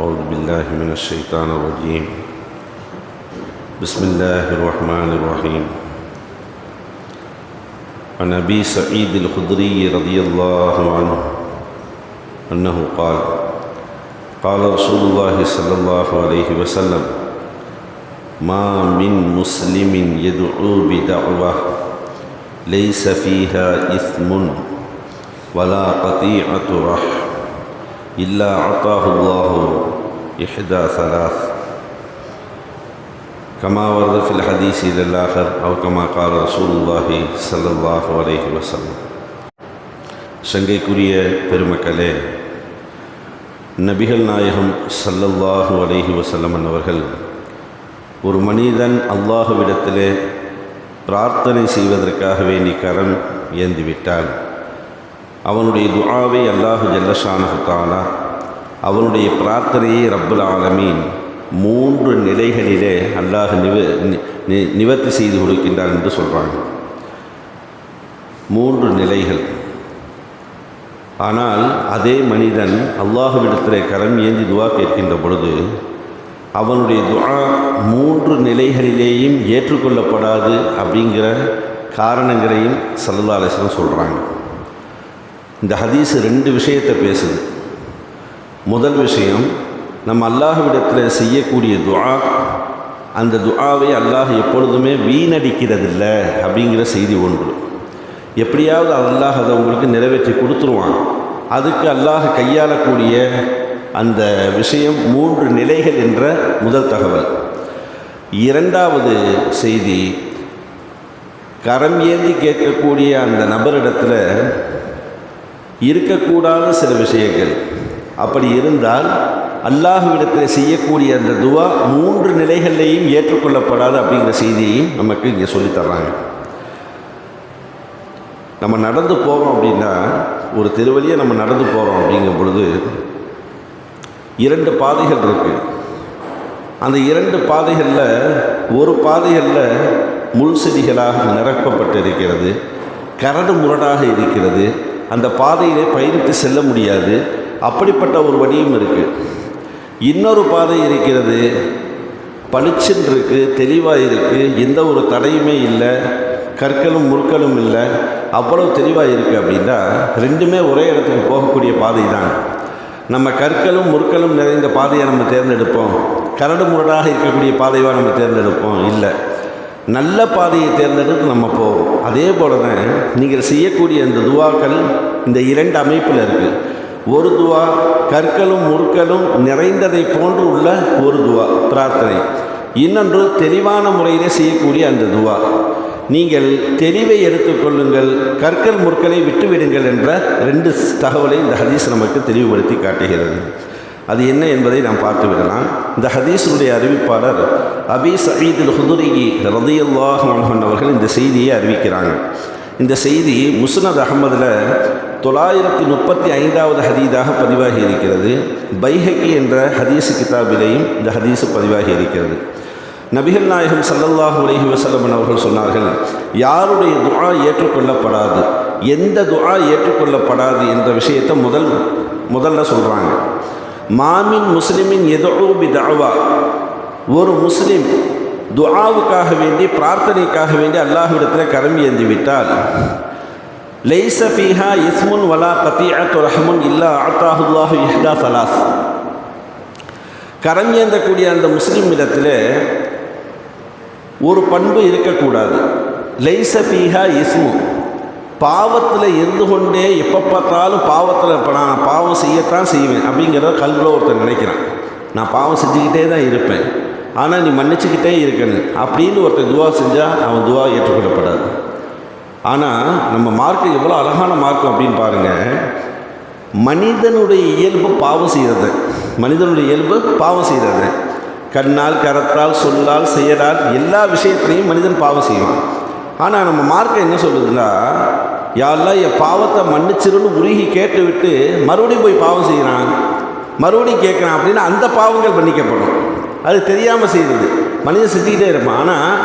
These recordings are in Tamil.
أعوذ بالله من الشيطان الرجيم. بسم الله الرحمن الرحيم. عن أبي سعيد الخدري رضي الله عنه أنه قال قال رسول الله صلى الله عليه وسلم ما من مسلم يدعو بدعوة ليس فيها إثم ولا قطيعة رحم. إلا أعطاه الله إحدى ثلاث كما ورد في الحديث إلى الآخر أو كما قال رسول الله صلى الله عليه وسلم சங்கைக்குரிய பெருமக்களே நபிகள் நாயகம் சல்லல்லாஹு அலைஹி வசல்லம் அவர்கள் ஒரு மனிதன் அல்லாஹுவிடத்திலே பிரார்த்தனை செய்வதற்காக வேண்டி கரம் ஏந்திவிட்டால் அவனுடைய துஆவை அல்லாஹு ஜல்லஷானஹாலா அவனுடைய பிரார்த்தனையை ரப்புல் ஆலமீன் மூன்று நிலைகளிலே அல்லாஹ் நிவ நி- நிவர்த்தி செய்து கொடுக்கின்றான் என்று சொல்கிறாங்க மூன்று நிலைகள். ஆனால் அதே மனிதன் அல்லாஹுவிடத்தில் கரம் ஏந்தி துவா கேட்கின்ற பொழுது அவனுடைய துவா மூன்று நிலைகளிலேயும் ஏற்றுக்கொள்ளப்படாது அப்படிங்கிற காரணங்களையும் சல்லா அலிஸ்லாம் சொல்கிறாங்க இந்த ஹதீஸ் ரெண்டு விஷயத்தை பேசுது. முதல் விஷயம் நம்ம அல்லாஹ்விடத்தில் செய்யக்கூடிய துஆ அந்த துஆவை அல்லாஹ் எப்பொழுதுமே வீணடிக்கிறதில்ல அப்படிங்கிற செய்தி ஒன்று. எப்படியாவது அல்லாஹ் அதை உங்களுக்கு நிறைவேற்றி கொடுத்துருவான். அதுக்கு அல்லாஹ் கையாளக்கூடிய அந்த விஷயம் மூன்று நிலைகள் என்ற முதல் தகவல். இரண்டாவது செய்தி கரம் ஏந்தி கேட்கக்கூடிய அந்த நபரிடத்தில் இருக்கக்கூடாத சில விஷயங்கள். அப்படி இருந்தால் அல்லாஹுவிடத்தில் செய்யக்கூடிய அந்த துவா மூன்று நிலைகள்லையும் ஏற்றுக்கொள்ளப்படாது அப்படிங்கிற செய்தியையும் நமக்கு இங்கே சொல்லித்தர்றாங்க நம்ம நடந்து போகிறோம் அப்படின்னா ஒரு தெருவழியை நம்ம நடந்து போகிறோம் அப்படிங்கும் பொழுது இரண்டு பாதைகள் இருக்குது அந்த இரண்டு பாதைகளில் ஒரு பாதைகளில் முள் செடிகளாக நிரப்பப்பட்டு இருக்கிறது கரடு முரடாக இருக்கிறது அந்த பாதையிலே பயணித்து செல்ல முடியாது. அப்படிப்பட்ட ஒரு வழியும் இருக்குது இன்னொரு பாதை இருக்கிறது. பளிச்சுன்னு இருக்குது தெளிவாக இருக்குது எந்த ஒரு தடையுமே இல்லை. கற்களும் முற்களும் இல்லை. அவ்வளவு தெளிவாக இருக்குது அப்படின்னா ரெண்டுமே ஒரே இடத்துக்கு போகக்கூடிய பாதை தான் நம்ம கற்களும் முற்களும் நிறைந்த பாதையை நம்ம தேர்ந்தெடுப்போம். கரடு முரடாக இருக்கக்கூடிய பாதையாக நம்ம தேர்ந்தெடுப்போம்? இல்லை. நல்ல பாதையை தேர்ந்தெடுத்து நம்ம போவோம். அதே போல தான் நீங்கள் செய்யக்கூடிய இந்த துவாக்கள் இந்த இரண்டு அமைப்பில் இருக்குது ஒரு துவா கற்களும் முற்களும் நிறைந்ததை போன்று உள்ள ஒரு துவா பிரார்த்தனை. இன்னொன்று தெளிவான முறையிலே செய்யக்கூடிய அந்த துவா. நீங்கள் தெளிவை எடுத்துக்கொள்ளுங்கள் கற்கள் முற்களை விட்டுவிடுங்கள் என்ற ரெண்டு தகவலை இந்த ஹதீஸ் நமக்கு தெளிவுபடுத்தி காட்டுகிறது. அது என்ன என்பதை நாம் பார்த்து விடலாம் இந்த ஹதீஸுடைய அறிவிப்பாளர் அபி சயீதுல் ஹுதுரிகி ரதியல்லாஹ் மோகன் அவர்கள் இந்த செய்தியை அறிவிக்கிறாங்க. இந்த செய்தி முஸ்னத் அகமதில் தொள்ளாயிரத்தி முப்பத்தி ஐந்தாவது ஹதீதாக பதிவாகி இருக்கிறது. பைஹக்கி என்ற ஹதீஸ் கிதாபிலேயும் இந்த ஹதீஸ் பதிவாகி இருக்கிறது. நபிகள் நாயகம் சல்லல்லாஹ் உலகி வசல்லமன் அவர்கள் சொன்னார்கள் யாருடைய துஆ ஏற்றுக்கொள்ளப்படாது எந்த துஆ ஏற்றுக்கொள்ளப்படாது என்ற விஷயத்தை முதல் முதல்ல சொல்கிறாங்க மாமின் முஸ்லிமின் எதோ பி தாவா ஒரு முஸ்லீம் துஆவுக்காக வேண்டி பிரார்த்தனைக்காக வேண்டி அல்லாஹ்விடத்தில் கரம் ஏந்தி விட்டால் லைச ஃபீஹா இஸ்முன் வலா கத்தியத்து ரஹமுன் இல்லா ஆத்தாஹுல்லாஹு இஹ்தா சலாஸ். கரம் ஏந்தக்கூடிய அந்த முஸ்லீம் இடத்துல ஒரு பண்பு இருக்கக்கூடாது. லைச ஃபீஹா இஸ்மு. பாவத்தில் இருந்து கொண்டே எப்போ பார்த்தாலும் பாவத்தில் இப்போ நான் பாவம் செய்யத்தான் செய்வேன் அப்படிங்கிறத கல்வியில் ஒருத்தர் நினைக்கிறான். நான் பாவம் செஞ்சுக்கிட்டே தான் இருப்பேன். ஆனால் நீ மன்னிச்சுக்கிட்டே இருக்கணும் அப்படின்னு ஒருத்தர் துவா செஞ்சால் அவன் துவா ஏற்றுக்கொள்ளப்படாது. ஆனால் நம்ம மார்க்கு எவ்வளோ அழகான மார்க்கம் அப்படின்னு பாருங்கள் மனிதனுடைய இயல்பு பாவம் செய்கிறது மனிதனுடைய இயல்பு பாவம் செய்கிறது கண்ணால் கரத்தால் சொல்லால் செயலால் எல்லா விஷயத்திலையும் மனிதன் பாவம் செய்வான். ஆனால் நம்ம மார்க்கம் என்ன சொல்லுதுன்னா யாரெல்லாம் என் பாவத்தை மன்னிச்சிருன்னு உருகி கேட்டு விட்டு மறுபடியும் போய் பாவம் செய்கிறான் மறுபடியும் கேட்குறான் அப்படின்னா அந்த பாவங்கள் மன்னிக்கப்படும். அது தெரியாமல் செய்கிறது மனிதன் செஞ்சுக்கிட்டே இருப்பான். ஆனால்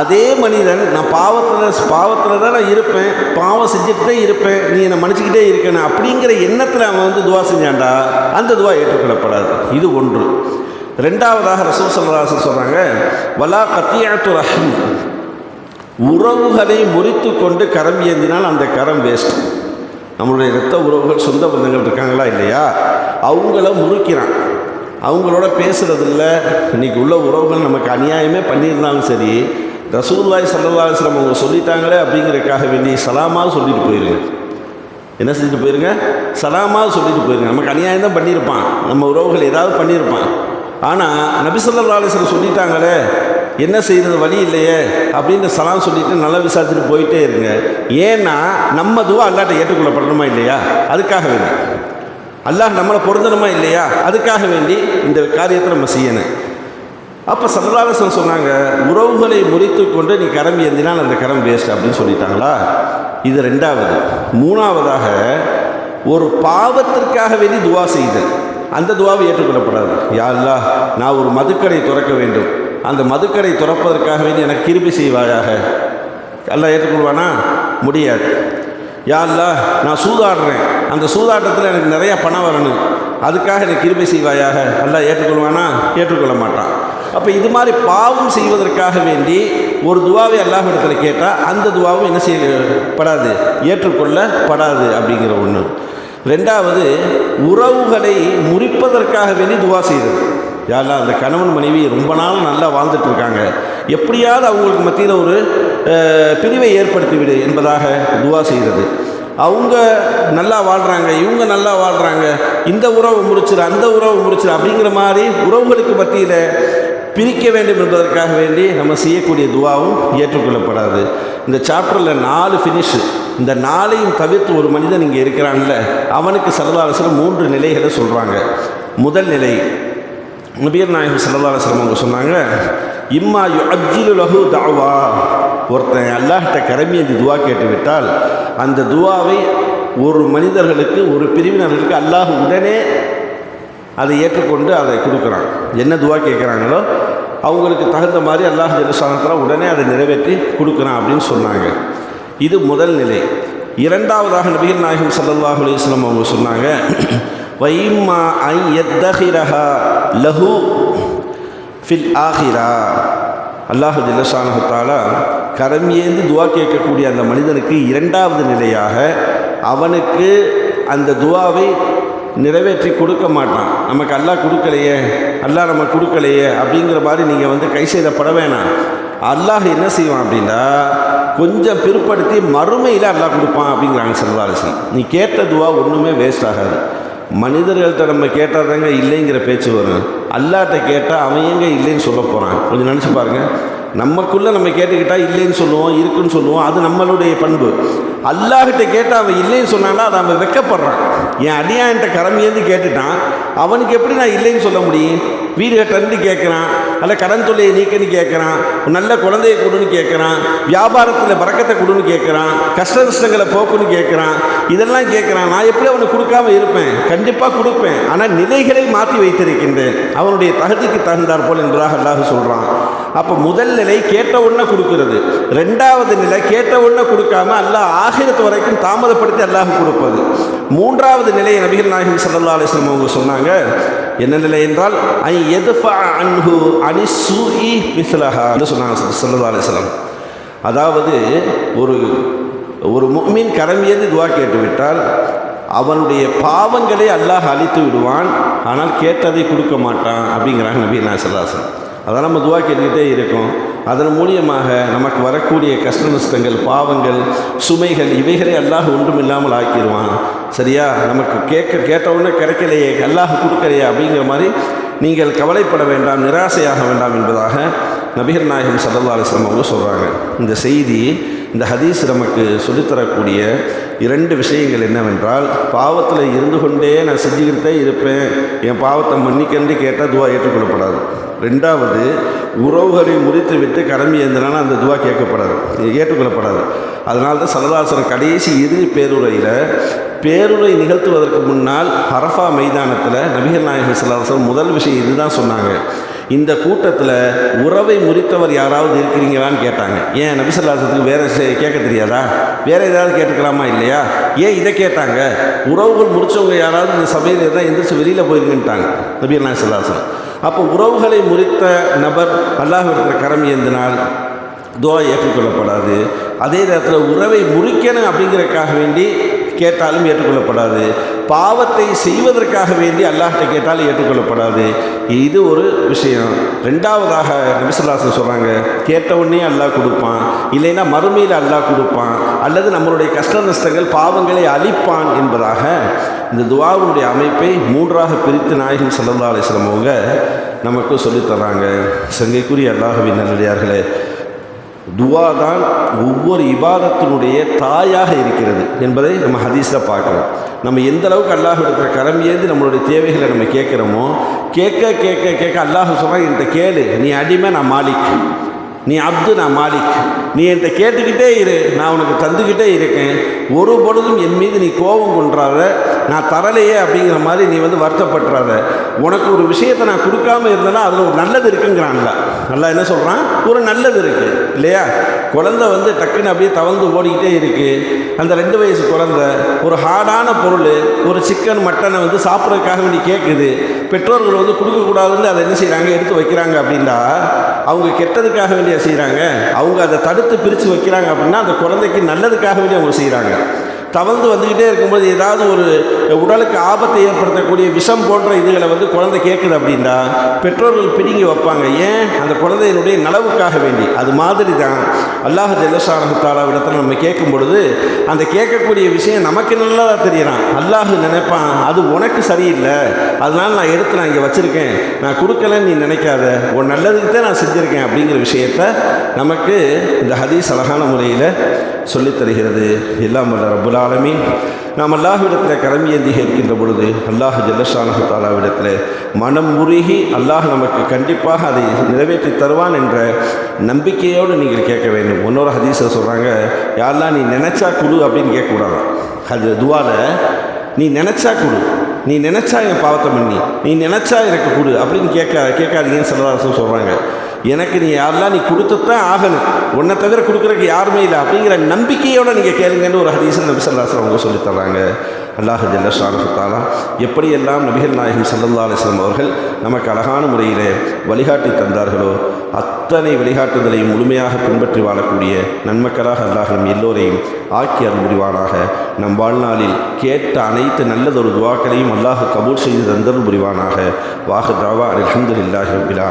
அதே மனிதன் நான் பாவத்தில் பாவத்தில் தான் நான் இருப்பேன். பாவம் செஞ்சுட்டு தான் இருப்பேன். நீ என்னை மன்னிச்சுக்கிட்டே இருக்கணும் அப்படிங்கிற எண்ணத்தில் அவன் வந்து துவா செஞ்சான்டா அந்த துவா ஏற்றுக்கொள்ளப்படாது. இது ஒன்று. ரெண்டாவதாக ரசூல் சல்லாசன் சொல்கிறாங்க வலா கத்தியாத்து ரஹம். உறவுகளை முறித்து கொண்டு கரம் ஏந்தினால் அந்த கரம் வேஸ்ட் நம்மளுடைய இரத்த உறவுகள் சொந்த பந்தங்கள் இருக்காங்களா இல்லையா? அவங்கள முறிக்கிறான். அவங்களோட பேசுகிறதில்ல இன்னைக்கு உள்ள உறவுகள் நமக்கு அநியாயமே பண்ணியிருந்தாலும் சரி ரசூல்லாய் சல்லா இஸ்லாம் அவங்க சொல்லிட்டாங்களே அப்படிங்கிறதுக்காக வேண்டி சலாமாக சொல்லிட்டு போயிருங்க. என்ன செஞ்சுட்டு போயிருங்க? சலாமாக சொல்லிட்டு போயிருங்க. நமக்கு அநியாயம் தான் பண்ணியிருப்பான். நம்ம உறவுகள் ஏதாவது பண்ணியிருப்பான். ஆனால் நபி சொல்லா அலிஸ்லாம் சொல்லிட்டாங்களே என்ன செய்கிறது வழி இல்லையே அப்படின்னு சலாம் சொல்லிட்டு நல்லா விசாரிச்சுட்டு போயிட்டே இருங்க. ஏன்னா நம்ம துவா அல்லாட்ட ஏற்றுக்கொள்ளப்படணுமா இல்லையா? அதுக்காக வேண்டி. அல்லாஹ் நம்மளை பொருந்தணுமா இல்லையா? அதுக்காக வேண்டி இந்த காரியத்தை நம்ம செய்யணும். அப்போ சரதாரசன் சொன்னாங்க உறவுகளை முறித்து கொண்டு நீ கரம் ஏந்தினால் அந்த கரம் வேஸ்ட் அப்படின்னு சொல்லிட்டாங்களா? இது ரெண்டாவது. மூணாவதாக ஒரு பாவத்திற்காக வேண்டி துவா செய்தல் அந்த துவாவை ஏற்றுக்கொள்ளப்படாது. யா நான் ஒரு மதுக்கடை துறக்க வேண்டும். அந்த மதுக்கடை துறப்பதற்காக வேண்டி எனக்கு கிருபி செய்வாயாக? எல்லாம் ஏற்றுக்கொள்வானா? முடியாது. யா நான் சூதாடுறேன். அந்த சூதாட்டத்தில் எனக்கு நிறைய பணம் வரணும். அதுக்காக எனக்கு கிருபை செய்வாயாக. நல்லா ஏற்றுக்கொள்வானா? ஏற்றுக்கொள்ள மாட்டான். அப்போ இது மாதிரி பாவம் செய்வதற்காக வேண்டி ஒரு துவாவை அல்லாஹிடத்தில் கேட்டால் அந்த துவாவும் என்ன செய்யப்படாது? ஏற்றுக்கொள்ளப்படாது அப்படிங்கிற ஒன்று ரெண்டாவது உறவுகளை முறிப்பதற்காக வேண்டி துவா செய்தது. யாரெல்லாம் அந்த கணவன் மனைவி ரொம்ப நாள் நல்லா வாழ்ந்துட்டு இருக்காங்க. எப்படியாவது அவங்களுக்கு மத்தியில் ஒரு பிரிவை ஏற்படுத்திவிடு என்பதாக துவா செய்கிறது அவங்க நல்லா வாழ்கிறாங்க இவங்க நல்லா வாழ்கிறாங்க இந்த உறவை முறிச்சிரு அந்த உறவு முறிச்சிரு அப்படிங்கிற மாதிரி உறவுகளுக்கு மத்தியில் பிரிக்க வேண்டும் என்பதற்காக வேண்டி நம்ம செய்யக்கூடிய துவாவும் ஏற்றுக்கொள்ளப்படாது. இந்த சாப்டரில் நாலு ஃபினிஷ் இந்த நாளையும் தவிர்த்து ஒரு மனிதன் இங்கே இருக்கிறான்ல அவனுக்கு சரதாரசரம் மூன்று நிலைகளை சொல்கிறாங்க முதல் நிலை நபீர் நாயகம் சல்லாஸ்லம் அவங்க சொன்னாங்க இம்மா யு அஜிலு லகு தாவா ஒருத்தன் அல்லாஹ்கிட்ட கரமியந்தி துவா கேட்டுவிட்டால் அந்த துவாவை ஒரு மனிதர்களுக்கு ஒரு பிரிவினர்களுக்கு அல்லாஹ் உடனே அதை ஏற்றுக்கொண்டு அதை கொடுக்குறான். என்ன துவா கேட்குறாங்களோ அவங்களுக்கு தகுந்த மாதிரி அல்லாஹ் ஜெலுசானத்தில் உடனே அதை நிறைவேற்றி கொடுக்குறான் அப்படின்னு சொன்னாங்க. இது முதல் நிலை. இரண்டாவதாக நபிகள் நாயகம் சல்லாஹ் அலிஸ்லாம் அவங்க சொன்னாங்க வைம்மா ஐ எத்தஹிரஹா லஹு ஃபில் ஆஹிரா. அல்லாஹு ஜில்லஷானஹத்தாலா கரம் ஏந்து துவா கேட்கக்கூடிய அந்த மனிதனுக்கு இரண்டாவது நிலையாக அவனுக்கு அந்த துவாவை நிறைவேற்றி கொடுக்க மாட்டான். நமக்கு அல்லாஹ் கொடுக்கலையே அல்லாஹ் நம்ம கொடுக்கலையே அப்படிங்கிற மாதிரி நீங்கள் வந்து கை செய்தப்பட வேணாம். அல்லாஹ் என்ன செய்வான் அப்படின்னா கொஞ்சம் பிற்படுத்தி மறுமையில் அல்லாஹ் கொடுப்பான் அப்படிங்கிறாங்க செல்வாரசன் நீ கேட்ட துவா ஒன்றுமே வேஸ்ட் ஆகாது. மனிதர்கள்ட்ட நம்ம கேட்டால் தாங்க இல்லைங்கிற பேச்சு வரும். அல்லாட்ட கேட்டால் அவன் எங்க இல்லைன்னு சொல்ல போகிறான் கொஞ்சம் நினச்சி பாருங்கள் நமக்குள்ளே நம்ம கேட்டுக்கிட்டால் இல்லைன்னு சொல்லுவோம் இருக்குன்னு சொல்லுவோம் அது நம்மளுடைய பண்பு. அல்லாஹிட்ட கேட்டால் அவன் இல்லைன்னு சொன்னான்னா அதை அவன் வெக்கப்படுறான். என் அடியான்ட்ட கரமியேந்து கேட்டுட்டான் அவனுக்கு எப்படி நான் இல்லைன்னு சொல்ல முடியும்? வீடு கட்டன்னு கேட்குறான் அல்ல கடன் தொல்லையை நீக்கன்னு கேட்குறான் நல்ல குழந்தையை கொடுன்னு கேட்குறான் வியாபாரத்தில் பறக்கத்தை கொடுன்னு கேட்குறான் கஷ்ட நஷ்டங்களை போக்குன்னு கேட்குறான் இதெல்லாம் கேட்குறான் நான் எப்படி அவனுக்கு கொடுக்காம இருப்பேன்? கண்டிப்பாக கொடுப்பேன். ஆனால் நிலைகளை மாற்றி வைத்திருக்கின்றேன். அவனுடைய தகுதிக்கு தகுந்தார் போல் என்பதாக அல்லாஹ் சொல்கிறான் அப்போ முதல் நிலை கேட்ட உடனே கொடுக்கறது. ரெண்டாவது நிலை கேட்ட உடனே கொடுக்காம அல்லாஹ் ஆகிரத்து வரைக்கும் தாமதப்படுத்தி அல்லாஹ் கொடுப்பது. மூன்றாவது நிலையை நபிகள் நாயகம் சல்லா அலிஸ்லம் அவங்க சொன்னாங்க. என்ன நிலை என்றால் ஐ எதுஃபா அன்ஹு அனி சூஇ மிஸ்லஹா சொன்னாங்க சல்லா அலிஸ்லாம் அதாவது ஒரு ஒரு முக்மீன் கரமியது துவா கேட்டுவிட்டால் அவனுடைய பாவங்களை அல்லாஹ் அழித்து விடுவான். ஆனால் கேட்டதை கொடுக்க மாட்டான் அப்படிங்கிறாங்க நபி சல்லாசன் அதை நம்ம துவா கேட்டுக்கிட்டே இருக்கோம். அதன் மூலியமாக நமக்கு வரக்கூடிய கஷ்ட நஷ்டங்கள் பாவங்கள் சுமைகள் இவைகளை அல்லாஹ் ஒன்றும் இல்லாமல் ஆக்கிடுவான். சரியா? நமக்கு கேட்க கேட்டவுடனே கிடைக்கலையே அல்லாஹ் கொடுக்கலையே அப்படிங்கிற மாதிரி நீங்கள் கவலைப்பட வேண்டாம் நிராசையாக வேண்டாம் என்பதாக நபிகர் நாயகம் சல்லா அலிஸ்லாம் அவங்க சொல்கிறாங்க இந்த செய்தி இந்த ஹதீஸ் நமக்கு சொல்லித்தரக்கூடிய இரண்டு விஷயங்கள் என்னவென்றால் பாவத்தில் இருந்து கொண்டே நான் செஞ்சுக்கிட்டே இருப்பேன் என் பாவத்தை மன்னிக்கன்று கேட்டால் துவா ஏற்றுக்கொள்ளப்படாது. ரெண்டாவது உறவுகளை முறித்து விட்டு கடமை எழுந்தினாலும் அந்த துவா கேட்கப்படாது ஏற்றுக்கொள்ளப்படாது. அதனால தான் சரதாசன் கடைசி இறுதி பேருரையில் பேருரை நிகழ்த்துவதற்கு முன்னால் ஹரஃபா மைதானத்தில் நபிகள் நாயகர் சிலாசன் முதல் விஷயம் இதுதான் சொன்னாங்க. இந்த கூட்டத்தில் உறவை முறித்தவர் யாராவது இருக்கிறீங்களான்னு கேட்டாங்க. ஏன் நபிசல்லாசத்துக்கு வேறு கேட்க தெரியாதா? வேறு ஏதாவது கேட்டுக்கலாமா இல்லையா? ஏன் இதை கேட்டாங்க? உறவுகள் முறித்தவங்க யாராவது இந்த சபையில் இருந்தால் எந்திரிச்சு வெளியில் போயிருங்கன்ட்டாங்க நபி அல்லாஹ் சல்லாசன் அப்போ உறவுகளை முறித்த நபர் அல்லாஹ் கரம் ஏந்தினால் துவா ஏற்றுக்கொள்ளப்படாது. அதே நேரத்தில் உறவை முறிக்கணும் அப்படிங்கிறதுக்காக வேண்டி கேட்டாலும் ஏற்றுக்கொள்ளப்படாது. பாவத்தை செய்வதற்காக வேண்டி அல்லாஹ்கிட்ட கேட்டால் ஏற்றுக்கொள்ளப்படாது. இது ஒரு விஷயம். ரெண்டாவதாக நபிசுல்லாசன் சொல்கிறாங்க கேட்ட உடனே அல்லாஹ் கொடுப்பான் இல்லைன்னா மறுமையில் அல்லாஹ் கொடுப்பான் அல்லது நம்மளுடைய கஷ்ட நஷ்டங்கள் பாவங்களை அழிப்பான் என்பதாக இந்த துவாவுடைய அமைப்பை மூன்றாக பிரித்து நாயகம் ஸல்லல்லாஹு அலைஹி அவங்க நமக்கு சொல்லித்தர்றாங்க சங்கைக்குரிய அல்லாஹவின் நல்லடியார்களே துவா தான் ஒவ்வொரு இபாதத்தினுடைய தாயாக இருக்கிறது என்பதை நம்ம ஹதீஸில் பார்க்கலாம் நம்ம எந்த அளவுக்கு அல்லாஹ் இருக்கிற கரம் ஏந்து நம்மளுடைய தேவைகளை நம்ம கேட்குறோமோ கேட்க கேட்க கேட்க அல்லாஹ் சொல்கிறான் என்கிட்ட கேளு நீ அடிமை நான் மாலிக். நீ அப்து நான் மாலிக். நீ என்கிட்ட கேட்டுக்கிட்டே இரு. நான் உனக்கு தந்துக்கிட்டே இருக்கேன். ஒரு பொழுதும் என் மீது நீ கோபம் கொன்றாத. நான் தரலையே அப்படிங்கிற மாதிரி நீ வந்து வருத்தப்படுறாத உனக்கு ஒரு விஷயத்தை நான் கொடுக்காம இருந்தேன்னா அதில் ஒரு நல்லது இருக்குங்கிறாங்களா நல்லா என்ன சொல்கிறான் ஒரு நல்லது இருக்குது இல்லையா? குழந்தை வந்து டக்குன்னு அப்படியே தவழ்ந்து ஓடிக்கிட்டே இருக்குது அந்த ரெண்டு வயசு குழந்தை ஒரு ஹார்டான பொருள் ஒரு சிக்கன் மட்டனை வந்து சாப்பிட்றதுக்காக வேண்டி கேட்குது பெற்றோர்கள் வந்து கொடுக்கக்கூடாதுன்னு அதை என்ன செய்கிறாங்க எடுத்து வைக்கிறாங்க அப்படின்னா அவங்க கெட்டதுக்காக வேண்டிய செய்கிறாங்க அவங்க அதை தடுத்து பிரித்து வைக்கிறாங்க அப்படின்னா அந்த குழந்தைக்கு நல்லதுக்காக வேண்டி அவங்க செய்கிறாங்க தவழ்ந்து வந்துக்கிட்டே இருக்கும்போது ஏதாவது ஒரு உடலுக்கு ஆபத்தை ஏற்படுத்தக்கூடிய விஷம் போன்ற இதுகளை வந்து குழந்தை கேட்குது அப்படின்னா பெற்றோர்கள் பிடுங்கி வைப்பாங்க. ஏன்? அந்த குழந்தையினுடைய நலவுக்காக வேண்டி. அது மாதிரி தான் அல்லாஹ் ஜல்லஷானத்தாலாவிடத்தில் நம்ம கேட்கும் பொழுது அந்த கேட்கக்கூடிய விஷயம் நமக்கு நல்லதாக தெரியலாம் அல்லாஹ் நினைப்பான் அது உனக்கு சரியில்லை. அதனால நான் எடுத்து நான் இங்கே வச்சுருக்கேன். நான் கொடுக்கலன்னு நீ நினைக்காத. உன் நல்லதுக்கு தான் நான் செஞ்சுருக்கேன் அப்படிங்கிற விஷயத்த நமக்கு இந்த ஹதீஸ் அழகான முறையில் சொல்லித் தருகிறது எல்லாம் வல்ல ரப்புல் ஆலமீன். நாம் அல்லாஹ்விடத்தில் கரம் ஏந்தி கேட்கின்ற பொழுது அல்லாஹ் ஜல்லஷானஹு தாலாவிடத்தில் மனம் உருகி அல்லாஹ் நமக்கு கண்டிப்பாக அதை நிறைவேற்றி தருவான் என்ற நம்பிக்கையோடு நீங்கள் கேட்க வேண்டும். இன்னொரு ஹதீஸை சொல்கிறாங்க யாரெல்லாம் நீ நினச்சா குடு அப்படின்னு கேட்கக்கூடாதான். அது துவால நீ நினச்சா கொடு. நீ நினச்சா என் பாவத்தை பண்ணி நீ நினச்சா எனக்கு கொடு அப்படின்னு கேட்க கேட்காதீங்கன்னு சிலராசம் சொல்கிறாங்க எனக்கு நீ யாரெல்லாம் நீ கொடுத்துத்தான் ஆகணும். உன்னை தவிர கொடுக்குறதுக்கு யாருமே இல்லை. அப்படிங்கிற நம்பிக்கையோடு நீங்கள் கேளுங்கன்னு ஒரு ஹதீஸில் நபி சல்லாஸ்லாம் அவங்க சொல்லித்தர்றாங்க அல்லாஹ் ஜல்ல ஷானஹுத்தாலா எப்படியெல்லாம் நபிகள் நாயகம் சல்லல்லா அலிஸ்லாம் அவர்கள் நமக்கு அழகான முறையில் வழிகாட்டி தந்தார்களோ அத்தனை வழிகாட்டுதலையும் முழுமையாக பின்பற்றி வாழக்கூடிய நன்மக்களாக அல்லாஹ் நம் எல்லோரையும் ஆக்கி அருள் புரிவானாக. நம் வாழ்நாளில் கேட்ட அனைத்து நல்லதொரு துவாக்களையும் அல்லாஹ் கபூல் செய்து தந்தருள் புரிவானாக. வாஹு தாவா அலமதுல்லாஹி ரபில்